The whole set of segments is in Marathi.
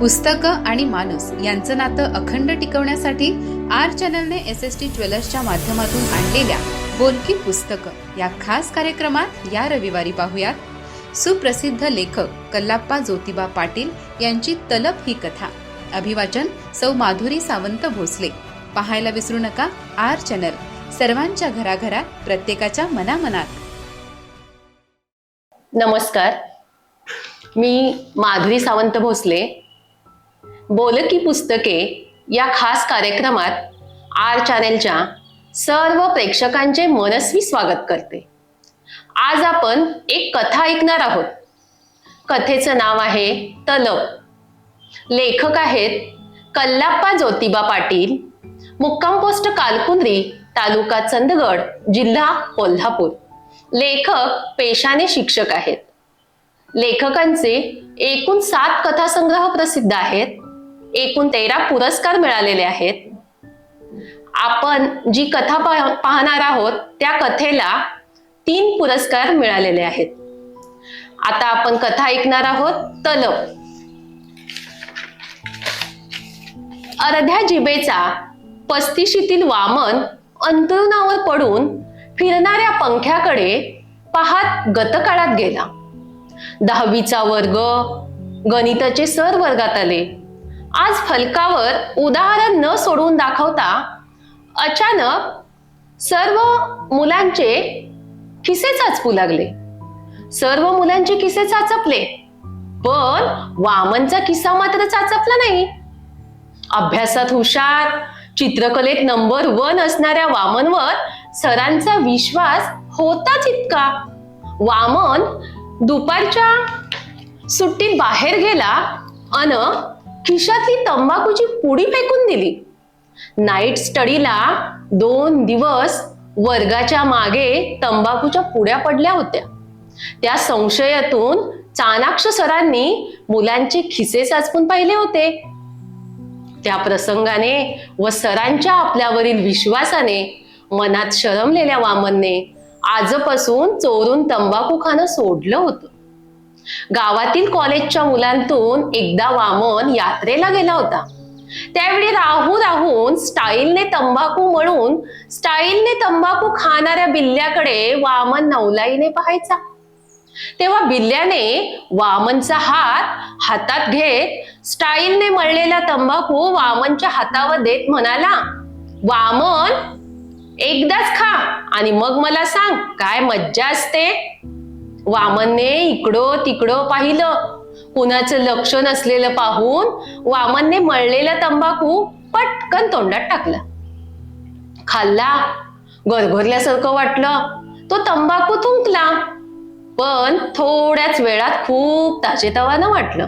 पुस्तकं आणि माणूस यांचं नातं अखंड टिकवण्यासाठी आर चॅनलने एस एस टी ज्वेलर्सच्या माध्यमातून आणलेल्या बोलकी पुस्तकं या खास कार्यक्रमात या रविवारी पाहुयात. सुप्रसिद्ध लेखक कल्लाप्पा ज्योतिबा पाटील यांची तलप ही कथा. अभिवाचन सौ माधुरी सावंत भोसले. पाहायला विसरू नका आर चॅनल. सर्वांच्या घराघरात प्रत्येकाच्या मनामनात. नमस्कार. मी माधुरी सावंत भोसले बोलकी पुस्तके या खास कार्यक्रमात आर चॅनेलच्या सर्व प्रेक्षकांचे मनस्वी स्वागत करते. आज आपण एक कथा ऐकणार आहोत. कथेचं नाव आहे तलब लेखक आहेत कल्लाप्पा ज्योतिबा पाटील मुक्काम पोस्ट कालकुंद्री तालुका चंदगड जिल्हा कोल्हापूर. लेखक पेशाने शिक्षक आहेत. लेखकांचे एकूण सात कथासंग्रह प्रसिद्ध आहेत. एकूण तेरा पुरस्कार मिळालेले आहेत. आपण जी कथा पाह- पाहणार आहोत त्या कथेला तीन पुरस्कार मिळालेले आहेत. आता आपण कथा ऐकणार आहोत तलप अर्ध्या जिबेचा पस्तीशीतील वामन अंतरुणावर पडून फिरणाऱ्या पंख्याकडे पाहत गतकाळात गेला. दहावीचा वर्ग गणिताचे सर वर्गात आले. आज फलकावर उदाहरण न सोडून दाखवता अचानक सर्व मुलांचे खिसे चाचपू लागले. सर्व मुलांचे खिसे चाचपले. पण वामनचा किस्सा मात्र चाचपला नाही. अभ्यासात हुशार चित्रकलेत नंबर वन असणाऱ्या वामनवर सरांचा विश्वास होताच इतका. वामन दुपारच्या सुट्टीत बाहेर गेला अन खिशातली तंबाखूची पुडी फेकून दिली. नाईट स्टडीला दोन दिवस वर्गाच्या मागे तंबाखूच्या पुड्या पडल्या होत्या. त्या संशयातून चाणाक्ष सरांनी मुलांचे खिसे साचपून पाहिले होते. त्या प्रसंगाने व सरांच्या आपल्यावरील विश्वासाने मनात शरमलेल्या वामनने आजपासून चोरून तंबाखू खाणं सोडलं होतं. गावातील कॉलेजच्या मुलांतून एकदा वामन यात्रेला गेला होता. त्यावेळी राहू राहून स्टाईलने तंबाखू म्हणून स्टाईलने तंबाखू खाणाऱ्या बिल्ल्याकडे वामन नवलाईने पाहायचा. तेव्हा बिल्ल्याने वामनचा हात हातात घेत स्टाईलने मळलेला तंबाखू वामनच्या हातावर देत म्हणाला वामन एकदाच खा आणि मग मला सांग काय मज्जा असते? वामनने इकडं तिकडं पाहिलं. कुणाचं लक्ष नसलेलं पाहून वामनने मळलेला तंबाखू पटकन तोंडात टाकला. खाल्ला. गरगरल्यासारखं वाटलं. तो तंबाखू थुंकला. पण थोड्याच वेळात खूप ताजेतवानं वाटलं.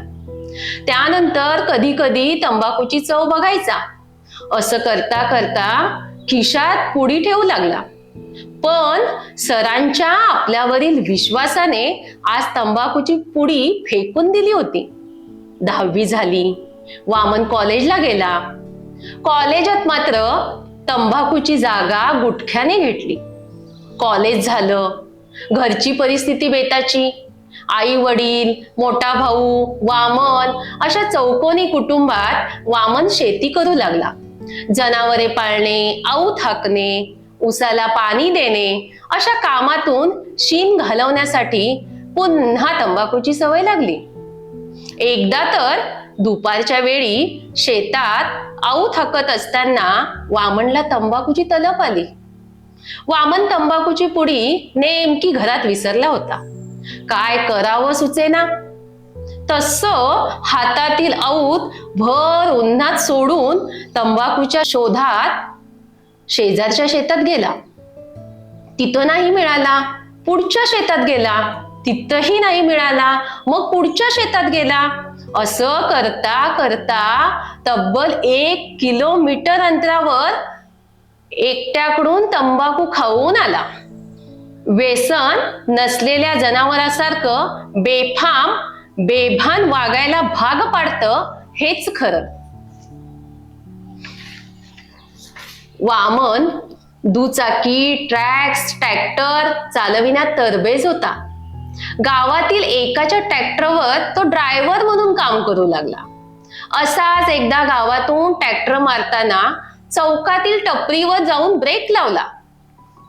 त्यानंतर कधी कधी तंबाखूची चव बघायचा. असं करता करता खिशात पुडी ठेवू लागला. पण सरांच्या आपल्यावरील विश्वासाने आज तंबाखूची पुडी फेकून दिली होती. दहावी झाली. वामन कॉलेजला गेला. कॉलेजात मात्र तंबाखूची जागा गुटख्याने घेतली. कॉलेज झालं. घरची परिस्थिती बेताची. आई वडील मोठा भाऊ वामन अशा चौकोनी कुटुंबात वामन शेती करू लागला. जनावरे पाळणे आऊ थाकणे उसाला पाणी देणे अशा कामातून शीन घालवण्यासाठी पुन्हा तंबाखूची सवय लागली. एकदा तर दुपारच्या वेळी शेतात आऊत थकत असताना वामनला तंबाखूची तलप आली. वामन तंबाखूची पुडी नेमकी घरात विसरला होता. काय करावं सुचेना? तस हातातील औत भर उन्हात सोडून तंबाखूच्या शोधात शेजारच्या शेतात गेला. तिथं नाही मिळाला. पुढच्या शेतात गेला. तिथंही नाही मिळाला. मग पुढच्या शेतात गेला. असं करता करता तब्बल एक किलोमीटर अंतरावर एकट्याकडून तंबाखू खाऊन आला. व्यसन नसलेल्या जनावरासारखं बेफाम बेभान वागायला भाग पाडतं हेच खरं. वामन दुचाकी ट्रॅक्स ट्रॅक्टर चालविण्यात तरबेज होता. गावातील एकाच्या ट्रॅक्टरवर तो ड्रायव्हर म्हणून काम करू लागला. असाच एकदा गावातून ट्रॅक्टर मारताना चौकातील टपरीवर जाऊन ब्रेक लावला.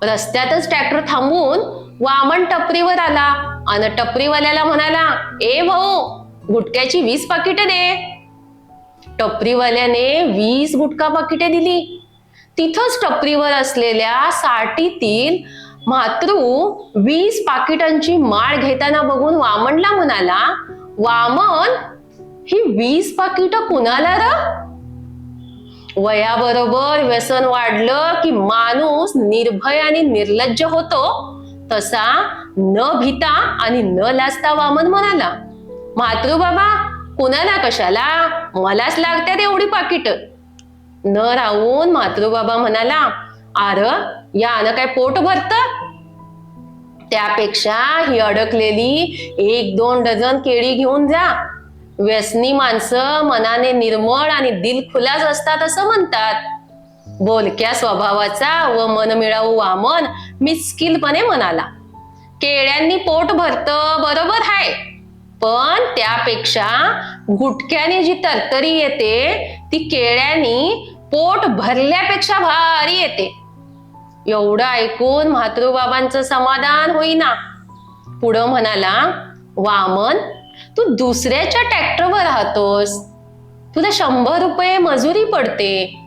रस्त्यातच ट्रॅक्टर थांबून वामन टपरीवर आला आणि टपरीवाल्याला म्हणाला ए भाऊ गुटक्याची वीस पाकिटे दे. टपरीवाल्याने वीस गुटखा पाकिटे दिली. तिथंच टपरीवर असलेल्या साठीतील मातृ वीस पाकिटांची माळ घेताना बघून वामनला म्हणाला वामन ही वीस पाकिट कुणाला र? वयाबरोबर व्यसन वाढलं की माणूस निर्भय आणि निर्लज्ज होतो. तसा न भीता आणि न लाजता वामन म्हणाला मातृबाबा कुणाला कशाला? मलाच लागतात एवढी पाकिट. न राहून मातृबाबा म्हणाला आर यानं काय पोट भरत? त्यापेक्षा ही अडकलेली एक दोन डझन केळी घेऊन जा. व्यसनी माणसं मनाने निर्मळ आणि दिलखुलास असतात असं म्हणतात. बोलक्या स्वभावाचा व मनमिळावू वामन मिस्किलपणे म्हणाला केळ्यांनी पोट भरत बरोबर आहे पण त्यापेक्षा गुटक्याने जी तरतरी येते ती केळ्यांनी पोट भरल्यापेक्षा भारी येते. एवढं ऐकून म्हातृबाबांचं समाधान होईना. पुढं म्हणाला वामन तू दुसऱ्याच्या ट्रॅक्टरवर राहतोस. तुला शंभर रुपये मजुरी पडते.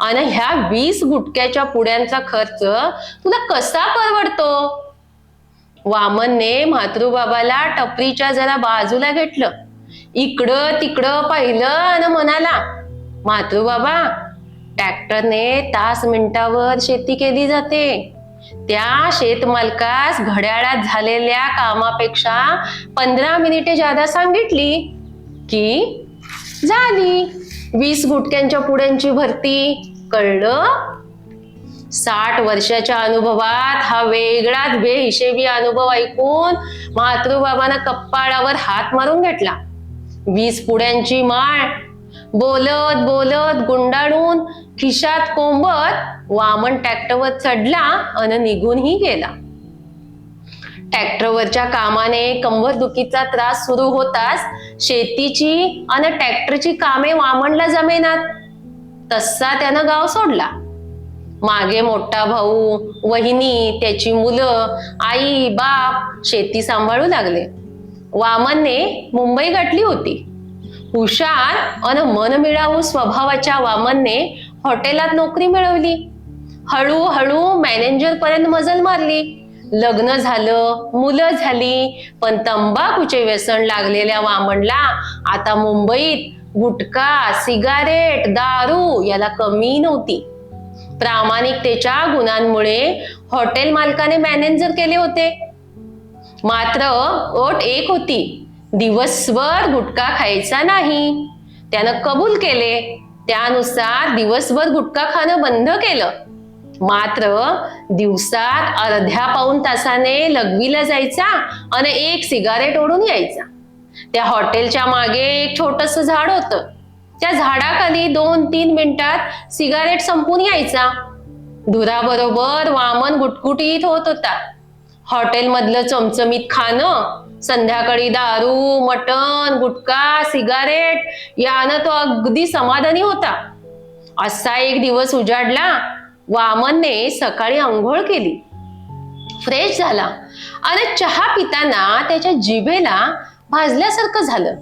आणि ह्या वीस गुटक्याच्या पुड्यांचा खर्च तुला कसा परवडतो? वामनने मातृबाबाला टपरीच्या जरा बाजूला घेतलं. इकडं तिकडं पाहिलं आणि म्हणाला मातृबाबा ट्रॅक्टरने तास मिनिटावर शेती केली जाते. त्या शेतमालकास घड्याळात झालेल्या कामापेक्षा पंधरा मिनिटे जादा सांगितली की झाली. वीस गुटक्यांच्या पुड्यांची भरती. कळलं? साठ वर्षाच्या अनुभवात हा वेगळाच बेहिशेबी अनुभव ऐकून मातृबाबानं कप्पाळावर हात मारून घेतला. वीस पुड्यांची माळ बोलत बोलत गुंडाळून खिशात कोंबत वामन ट्रॅक्टरवर चढला आणि निघूनही गेला. ट्रॅक्टरवरच्या कामाने कंबर दुखीचा त्रास सुरू होताच शेतीची आणि ट्रॅक्टरची कामे वामनला जमेनात. तसा त्यानं गाव सोडला. मागे मोठा भाऊ वहिनी त्याची मुलं आई बाप शेती सांभाळू लागले. वामनने मुंबई गाठली होती. हुशार अन मनमिळावू स्वभावाच्या वामनने हॉटेलात नोकरी मिळवली. हळूहळू मॅनेजर पर्यंत मजल मारली. लग्न झालं मुलं झाली पण तंबाखूचे व्यसन लागलेल्या वामनला आता मुंबईत गुटखा सिगारेट दारू याला कमी नव्हती. प्रामाणिकतेच्या गुणांमुळे हॉटेल मालकाने मॅनेजर केले होते. मात्र ओट एक होती. दिवसभर गुटखा खायचा नाही. त्यानं कबूल केले. त्यानुसार दिवसभर गुटखा खाणं बंद केलं. मात्र दिवसात अर्ध्या पाऊन तासाने लघवीला जायचा आणि एक सिगारेट ओढून यायचा. त्या हॉटेलच्या मागे एक छोटस झाड होतं. त्या झाडाखाली दोन तीन मिनिटात सिगारेट संपून यायचा. धुराबरोबर वामन गुटगुटीत होत होता. हॉटेलमधलं चमचमीत खाणं संध्याकाळी दारू मटण गुटखा सिगारेट यानं तो अगदी समाधानी होता. असा एक दिवस उजाडला वामनने सकाळी आंघोळ केली. फ्रेश झाला. आणि चहा पिताना त्याच्या जिभेला भाजल्यासारखं झालं.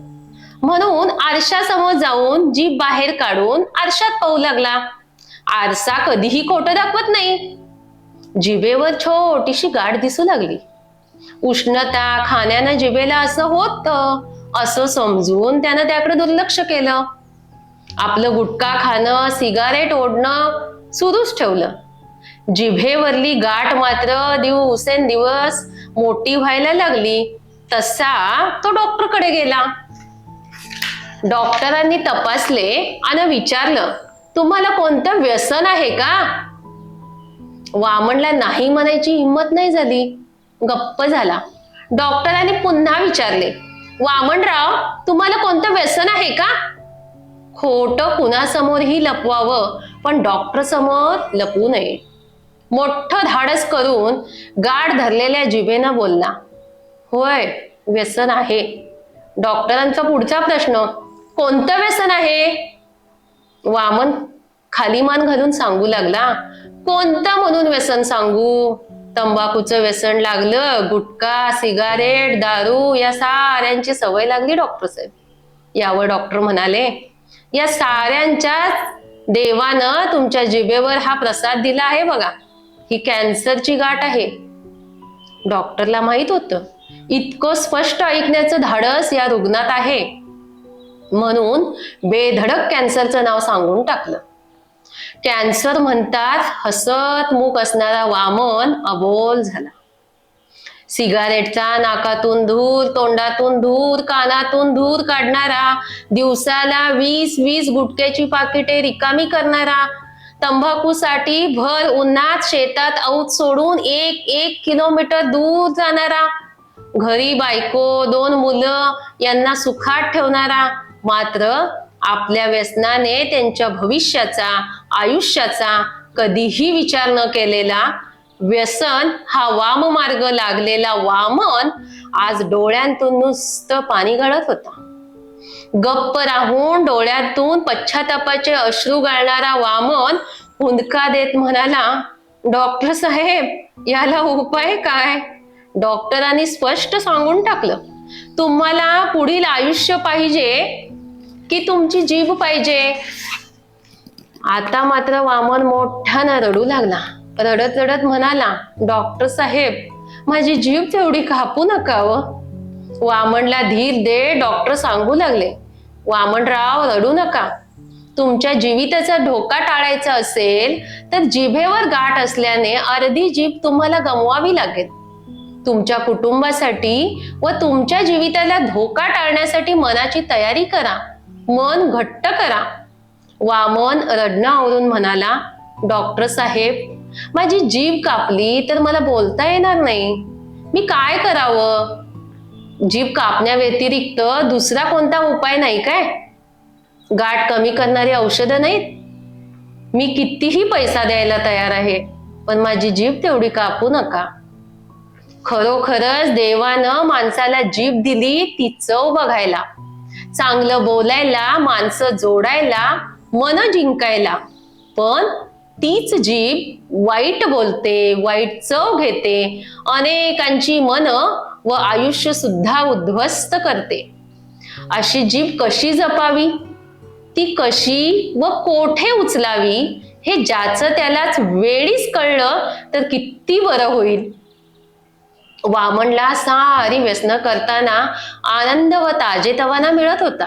म्हणून आरशासमोर जाऊन जीभ बाहेर काढून आरशात पाहू लागला. आरसा कधीही खोटं दाखवत नाही. जिभेवर छोटीशी गाठ दिसू लागली. उष्णता खाण्यानं जिभेला असं होत असं समजून त्यानं त्याकडे दुर्लक्ष केलं. आपलं गुटखा खाणं सिगारेट ओढणं सुरूच ठेवलं. जिभेवरली गाठ मात्र दिवसेंदिवस मोठी व्हायला लागली. तसा तो डॉक्टरकडे गेला. डॉक्टरांनी तपासले आणि विचारलं तुम्हाला कोणतं व्यसन आहे का? वामनला नाही म्हणायची हिंमत नाही झाली. गप्प झाला. डॉक्टरांनी पुन्हा विचारले वामनराव तुम्हाला कोणतं व्यसन आहे का? खोट कुणासमोरही लपवावं पण डॉक्टर समोर लपवू नये. मोठं धाडस करून गाड धरलेल्या जिभेनं बोलला होय व्यसन आहे. डॉक्टरांचा पुढचा प्रश्न कोणतं व्यसन आहे? वामन खाली मान घालून सांगू लागला कोणतं म्हणून व्यसन सांगू? तंबाखूचं व्यसन लागलं गुटखा सिगारेट दारू या साऱ्यांची सवय लागली डॉक्टर साहेब. यावर डॉक्टर म्हणाले या साऱ्यांच्याच देवानं तुमच्या जिभेवर हा प्रसाद दिला आहे बघा. ही कॅन्सरची गाठ आहे. डॉक्टरला माहीत होतं. इतकं स्पष्ट ऐकण्याचं धाडस या रुग्णात आहे. म्हणून बेधडक कॅन्सरचं नाव सांगून टाकलं. कॅन्सर म्हणतात हसत मुख असणारा वामन अबोल झाला. सिगारेटचा नाकातून धूर तोंडातून धूर कानातून धूर काढणारा दिवसाला वीस वीस गुटक्याची पाकिटे रिकामी करणारा तंबाखूसाठी भर उन्हात शेतात औत सोडून एक एक किलोमीटर दूर जाणारा घरी बायको दोन मुलं यांना सुखात ठेवणारा मात्र आपल्या व्यसनाने त्यांच्या भविष्याचा आयुष्याचा कधीही विचार न केलेला व्यसन हा वाम मार्ग लागलेला वामन आज डोळ्यांतून नुसतं पाणी गळत होता. गप्प राहून डोळ्यातून पश्चातापाचे अश्रू गाळणारा वामन हुंदका देत म्हणाला डॉक्टर साहेब याला उपाय काय? डॉक्टरांनी स्पष्ट सांगून टाकलं तुम्हाला पुढील आयुष्य पाहिजे की तुमची जीभ पाहिजे. आता मात्र वामन मोठ्यानं रडू लागला. रडत रडत म्हणाला डॉक्टर साहेब माझी जीभ तेवढी कापू नका व वामनला धीर दे डॉक्टर सांगू लागले. वामनराव रडू नका. तुमच्या जीविताचा धोका टाळायचा असेल तर जिभेवर गाठ असल्याने अर्धी जीभ तुम्हाला गमवावी लागेल. तुमच्या कुटुंबासाठी व तुमच्या जीविताला धोका टाळण्यासाठी मनाची तयारी करा. मन घट्ट करा. वामन रडणं आवरून म्हणाला डॉक्टर साहेब माझी जीभ कापली तर मला बोलता येणार नाही. मी काय करावं? जीभ कापण्या व्यतिरिक्त दुसरा कोणता उपाय नाही काय? गाठ कमी करणारी औषधं नाहीत? मी कितीही पैसा द्यायला तयार आहे पण माझी जीभ तेवढी कापू नका. खरोखरच देवानं माणसाला जीभ दिली ती चव बघायला. चांगलं बोलायला माणसं जोडायला मन जिंकायला. पण तीच जीभ वाईट बोलते वाईट चव घेते अनेकांची मन व आयुष्य सुद्धा उद्ध्वस्त करते. अशी जीभ कशी जपावी? ती कशी व कोठे उचलावी? हे ज्याचं त्यालाच वेळीच कळलं तर किती बरं होईल. वामनला सारी व्यसन करताना आनंद व ताजेतवाना मिळत होता.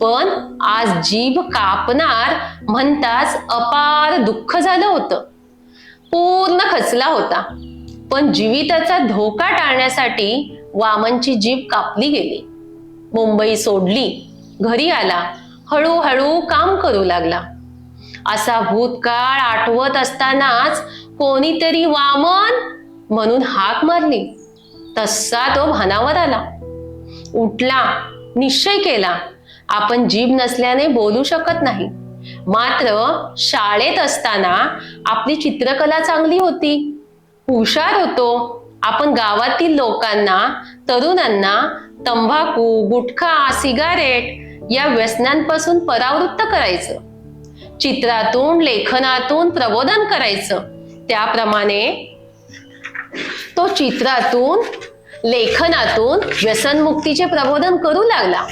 पण आज जीभ कापणार म्हणताच अपार दुःख झालं होतं. पूर्ण खचला होता. पण जीविताचा धोका टाळण्यासाठी वामनची जीभ कापली गेली. मुंबई सोडली. घरी आला. हळूहळू काम करू लागला. असा भूतकाळ आठवत असतानाच कोणीतरी वामन म्हणून हाक मारली. तसा तो भानावर आला. उठला निश्चय केला. आपण जीभ नसल्याने बोलू शकत नाही. मात्र शाळेत असताना आपली चित्रकला चांगली होती. हुशार होतो. आपण गावातील लोकांना तरुणांना तंबाखू गुटखा सिगारेट या व्यसनांपासून परावृत्त करायचं. चित्रातून लेखनातून प्रबोधन करायचं. त्याप्रमाणे तो चित्रातून लेखनातून व्यसनमुक्तीचे प्रबोधन करू लागला.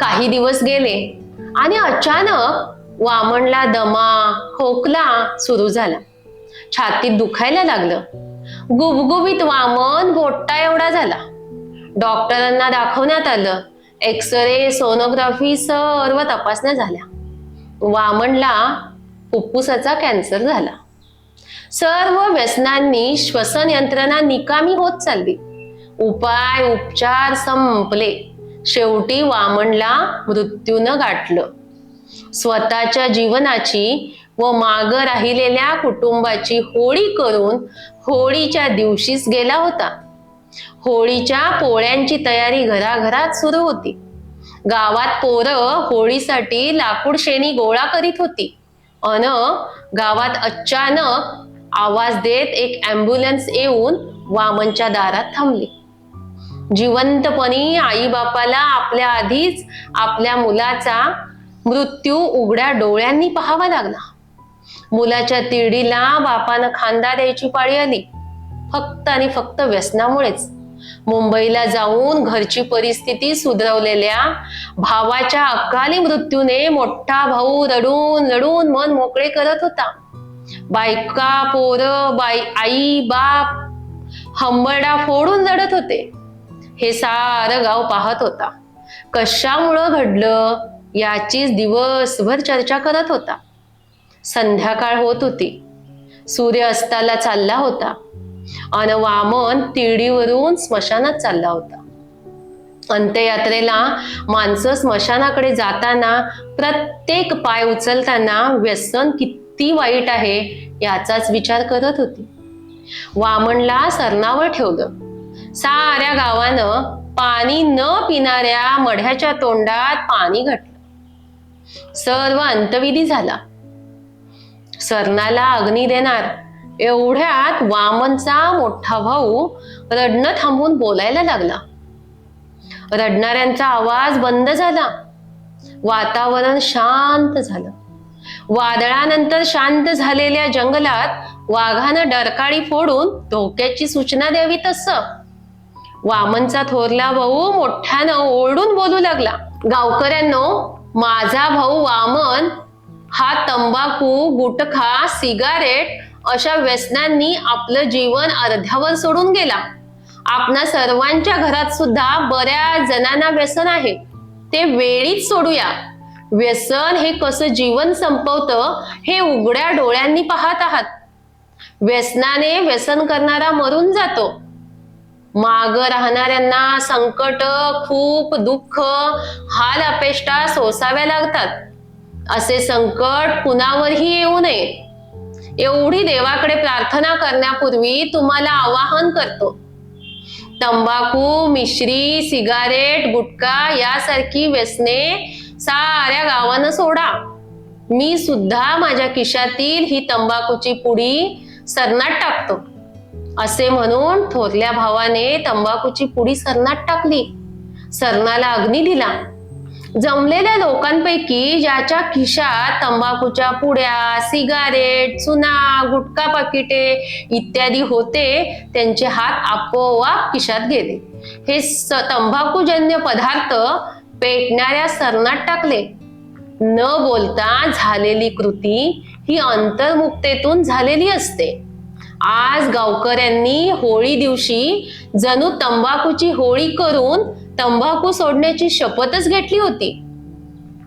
काही दिवस गेले आणि अचानक वामनला दमा खोकला सुरू झाला. छातीत दुखायला लागलं. गुबगुबीत वामन गोट्टा एवढा झाला. डॉक्टरांना दाखवण्यात आलं एक्स रे सोनोग्राफी सर्व तपासण्या झाल्या. वामनला फुफ्फुसाचा कॅन्सर झाला. सर्व व्यसनांनी श्वसन यंत्रणा निकामी होत चालली. उपाय उपचार संपले. शेवटी वामनला मृत्यूनं गाठलं. स्वतःच्या जीवनाची व माग राहिलेल्या कुटुंबाची होळी करून होळीच्या दिवशीच गेला होता. होळीच्या पोळ्यांची तयारी घराघरात सुरू होती. गावात पोरं होळीसाठी लाकूड शेणी गोळा करीत होती. अन गावात अचानक आवाज देत एक ॲम्ब्युलन्स येऊन वामनच्या दारात थांबली. जिवंतपणी आई बापाला आपल्या आधीच आपल्या मुलाचा मृत्यू उघड्या डोळ्यांनी पाहावा लागला. मुलाच्या तिडीला बापानं खांदा द्यायची पाळी आली. फक्त आणि फक्त व्यसनामुळेच. मुंबईला जाऊन घरची परिस्थिती सुधरवलेल्या भावाच्या अकाली मृत्यूने मोठा भाऊ रडून रडून मन मोकळे करत होता. बायका पोर बाई आई बाप हंबरडा फोडून जडत होते. हे सारं गाव पाहत होता. कशामुळं घडलं याचीच दिवसभर चर्चा करत होता. संध्याकाळ होत होती. सूर्य अस्ताला चालला होता. अन वामन तिडीवरून स्मशानात चालला होता. अंत्ययात्रेला माणसं स्मशानाकडे जाताना प्रत्येक पाय उचलताना व्यसन किती वाईट आहे याचाच विचार करत होती. वामनला सरणावर ठेवलं. साऱ्या गावानं पाणी न पिणाऱ्या मढ्याच्या तोंडात पाणी घातलं. सर्व अंतविधी झाला. सरणाला अग्नी देणार एवढ्यात वामनचा मोठा भाऊ रडणं थांबून बोलायला लागला. रडणाऱ्यांचा आवाज बंद झाला. वातावरण शांत झालं. वादळानंतर शांत झालेल्या जंगलात वाघानं डरकाळी फोडून धोक्याची सूचना द्यावी तस. वामनचा थोरला भाऊ मोठ्यानं ओरडून बोलू लागला. गावकऱ्यांनो माझा भाऊ वामन हा तंबाखू गुटखा सिगारेट अशा व्यसनांनी आपलं जीवन अर्ध्यावर सोडून गेला. आपणा सर्वांच्या घरात सुद्धा बऱ्याच जणांना व्यसन आहे. ते वेळीच सोडूया. व्यसन हे कसं जीवन संपवतं हे उघड्या डोळ्यांनी पाहत आहात. व्यसनाने व्यसन करणारा मरून जातो. माग राहणाऱ्यांना संकट खूप दुःख हाल अपेष्टा सोसाव्या लागतात. असे संकट कुणावरही येऊ नये. एवढी देवाकडे प्रार्थना करण्यापूर्वी तुम्हाला आवाहन करतो. तंबाखू मिश्री सिगारेट गुटखा यासारखी व्यसने साऱ्या गावानं सोडा. मी सुद्धा माझ्या खिशातील ही तंबाखूची पुडी सरनाट टाकतो. असे म्हणून थोरल्या भावाने तंबाखूची पुडी सरनाट टाकली. सरणाला अग्नी दिला. जमलेल्या लोकांपैकी ज्याच्या खिशात तंबाखूच्या पुड्या सिगारेट चुना गुटखा पाकिटे इत्यादी होते त्यांचे हात आपोआप खिशात गेले. हे तंबाखूजन्य पदार्थ पेटणाऱ्या सरणात टाकले. न बोलता झालेली कृती ही अंतर्मुक्तेतून झालेली असते. आज गावकऱ्यांनी होळी दिवशी जणू तंबाखूची होळी करून तंबाखू सोडण्याची शपथच घेतली होती.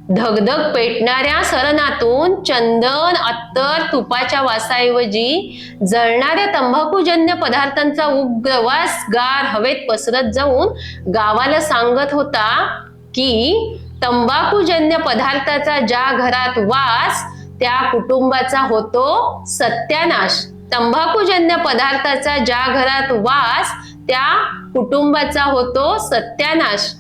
धगधग पेटणाऱ्या सरणातून चंदन अत्तर तुपाच्या वासाऐवजी जळणाऱ्या तंबाखूजन्य पदार्थांचा उग्र वास गार हवेत पसरत जाऊन गावाला सांगत होता की तंबाखूजन्य पदार्थाचा ज्या घरात वास त्या कुटुंबाचा होतो सत्यानाश. तंबाखूजन्य पदार्थाचा ज्या घरात वास त्या कुटुंबाचा होतो सत्यानाश.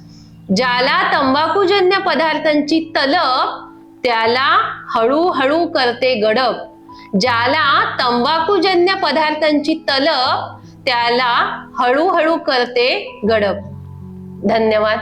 ज्याला तंबाखूजन्य पदार्थांची तलप त्याला हळूहळू करते गडप. ज्याला तंबाखूजन्य पदार्थांची तलप त्याला हळूहळू करते गडप. धन्यवाद.